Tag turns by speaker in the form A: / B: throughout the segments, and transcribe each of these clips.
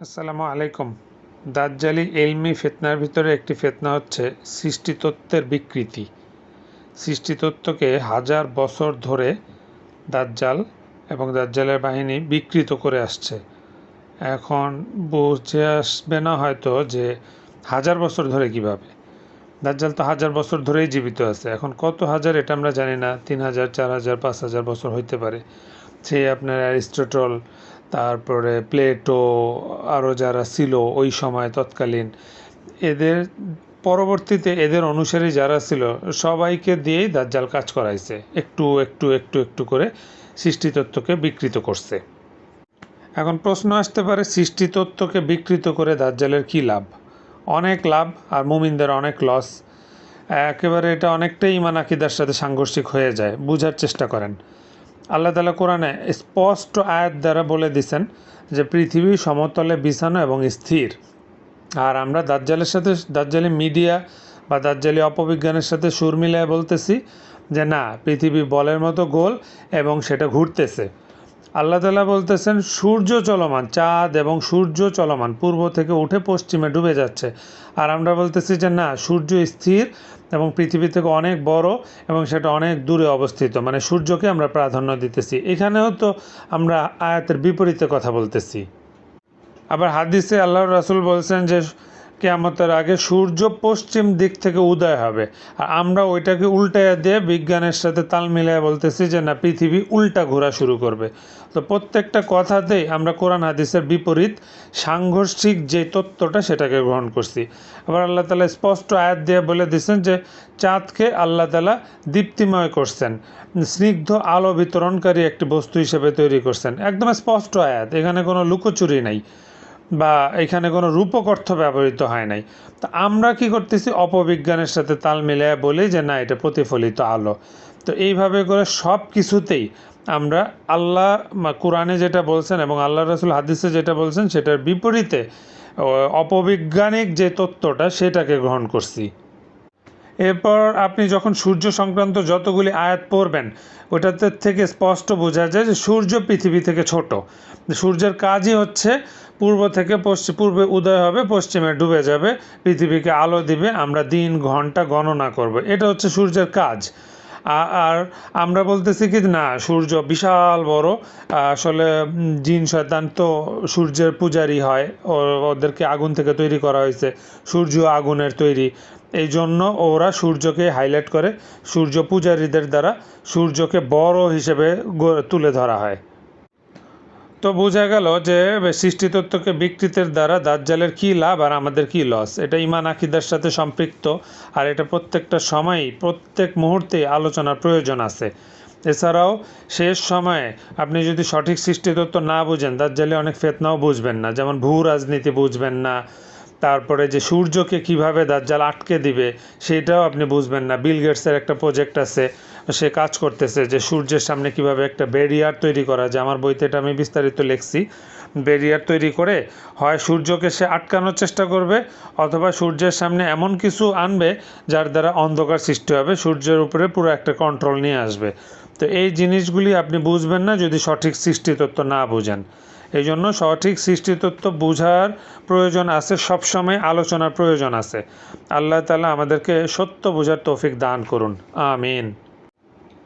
A: আসসালামু আলাইকুম। দাজ্জালি এলমি ফিতনার ভিতরে একটি ফেতনা হচ্ছে সৃষ্টিতত্ত্বের বিকৃতি। সৃষ্টিতত্ত্বকে হাজার বছর ধরে দাজ্জাল এবং দাজ্জালের বাহিনী বিকৃত করে আসছে। এখন বুঝে আসবে না হয়তো যে হাজার বছর ধরে কীভাবে। দাজ্জাল তো হাজার বছর ধরেই জীবিত আছে। এখন কত হাজার এটা আমরা জানি না। তিন হাজার, চার হাজার, পাঁচ হাজার বছর হইতে পারে। সে আপনার অ্যারিস্টটল তারপরে প্লেটো আরও যারা ছিল ওই সময় তৎকালীন, এদের পরবর্তীতে এদের অনুসারী যারা ছিল, সবাইকে দিয়েই দাজ্জাল কাজ করাইছে। একটু একটু একটু একটু করে সৃষ্টিতত্ত্বকে বিকৃত করছে। এখন প্রশ্ন আসতে পারে, সৃষ্টিতত্ত্বকে বিকৃত করে দাজ্জালের কী লাভ? অনেক লাভ আর মুমিনদের অনেক লস একেবারে এটা অনেকটাই ইমান আকিদার সাথে সাংঘর্ষিক হয়ে যায়, বুঝার চেষ্টা করেন। আল্লাহ তালা কোরআনে স্পষ্ট আয়াত দ্বারা বলে দিছেন যে পৃথিবী সমতলে বিছানো এবং স্থির। আর আমরা দাজ্জালের সাথে, দাজ্জালি মিডিয়া বা দাজ্জালি অপবিজ্ঞানের সাথে সুর মিলায় বলতেছি যে না, পৃথিবী বলের মতো গোল এবং সেটা ঘুরতেছে। আল্লাহ তালা বলতেছেন, সূর্য চলমান, চাঁদ এবং সূর্য চলমান, পূর্ব থেকে উঠে পশ্চিমে ডুবে যাচ্ছে। আর আমরা বলতেছি যে না, সূর্য স্থির এবং পৃথিবী থেকে অনেক বড় এবং সেটা অনেক দূরে অবস্থিত। মানে সূর্যকে আমরা প্রাধান্য দিতেছি। এখানেও তো আমরা আয়াতের বিপরীতে কথা বলতেছি। আবার হাদিসে আল্লাহ রাসুল বলছেন যে কেয়ামতের আগে সূর্য পশ্চিম দিক থেকে উদয় হবে। আর আমরা ওইটাকে উল্টাইয়া দিয়ে বিজ্ঞানের সাথে তাল মিলিয়ে বলতেছি যে, না, পৃথিবী উল্টা ঘোরা শুরু করবে। তো প্রত্যেকটা কথাতেই আমরা কোরআন হাদিসের বিপরীত সাংঘর্ষিক যে তত্ত্বটা সেটাকে গ্রহণ করছি। আবার আল্লাহ তালা স্পষ্ট আয়াত দিয়ে বলে দিচ্ছেন যে, চাঁদকে আল্লাহ তালা দীপ্তিময় করছেন, স্নিগ্ধ আলো বিতরণকারী একটি বস্তু হিসেবে তৈরি করছেন। একদম স্পষ্ট আয়াত, এখানে কোনো লুকোচুরি নাই। বা এখানে কোনো রূপক অর্থ ব্যবহৃত হয় নাই। তো আমরা কি করতেছি? অপবিজ্ঞানের সাথে তাল মিলিয়ে বলি যে, না, এটা প্রতিফলিত আলো। তো এইভাবে করে সব কিছুতেই আমরা আল্লাহ কোরআনে যেটা বলছেন এবং আল্লাহ রসুল হাদিসে যেটা বলছেন, সেটার বিপরীতে অপবিজ্ঞানিক যে তত্ত্বটা, সেটাকে গ্রহণ করছি। এরপর আপনি যখন সূর্য সংক্রান্ত যতগুলি আয়াত পড়বেন, ওটাতে থেকে স্পষ্ট বোঝা যায় যে সূর্য পৃথিবী থেকে ছোট। সূর্যের কাজই হচ্ছে পূর্ব থেকে পশ্চিম পূর্বে উদয় হবে, পশ্চিমে ডুবে যাবে, পৃথিবীকে আলো দিবে, আমরা দিন, ঘণ্টা গণনা করব। এটা হচ্ছে সূর্যের কাজ। আর আমরা বলতেছি কি, না, সূর্য বিশাল বড়। আসলে, জিন, শয়তান তো সূর্যের পূজারি হয়। ওদেরকে আগুন থেকে তৈরি করা হয়েছে। সূর্য আগুনের তৈরি। এই জন্য ওরা সূর্যকে হাইলাইট করে। সূর্য পূজারীদের দ্বারা সূর্যকে বড় হিসেবে তুলে ধরা হয়। তো বোঝা গেল যে সৃষ্টিতত্ত্বকে বিকৃতের দ্বারা দাজ্জালের কী লাভ আর আমাদের কী লস? এটা ইমান আকিদার সাথে সম্পৃক্ত আর এটা প্রত্যেকটা সময়ই, প্রত্যেক মুহূর্তে আলোচনার প্রয়োজন আছে। এছাড়াও শেষ সময়ে আপনি যদি সঠিক সৃষ্টিতত্ত্ব না বুঝেন, দাজ্জালে অনেক ফেতনাও বুঝবেন না। যেমন ভূ রাজনীতি বুঝবেন না, তারপরে যে সূর্যকে কীভাবে দাজ্জাল আটকে দিবে, সেটাও আপনি বুঝবেন না। বিল গেটসের একটা প্রজেক্ট আছে সে কাজ করতেছে যে সূর্যের সামনে কীভাবে একটা ব্যারিয়ার তৈরি করা যে আমার বইতে এটা আমি বিস্তারিত লিখছি। ব্যারিয়ার তৈরি করে হয় সূর্যকে সে আটকানোর চেষ্টা করবে অথবা সূর্যের সামনে এমন কিছু আনবে যার দ্বারা অন্ধকার সৃষ্টি হবে, সূর্যের উপরে পুরো একটা কন্ট্রোল নিয়ে আসবে। তো এই জিনিসগুলি আপনি বুঝবেন না যদি সঠিক সৃষ্টিতত্ত্ব না বুঝেন। এই জন্য সঠিক সৃষ্টিতত্ত্ব বোঝার প্রয়োজন আছে, সবসময় আলোচনার প্রয়োজন আছে। আল্লাহ তালা আমাদেরকে সত্য বোঝার তৌফিক দান করুন। আমিন।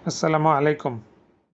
A: আসসালামু আলাইকুম।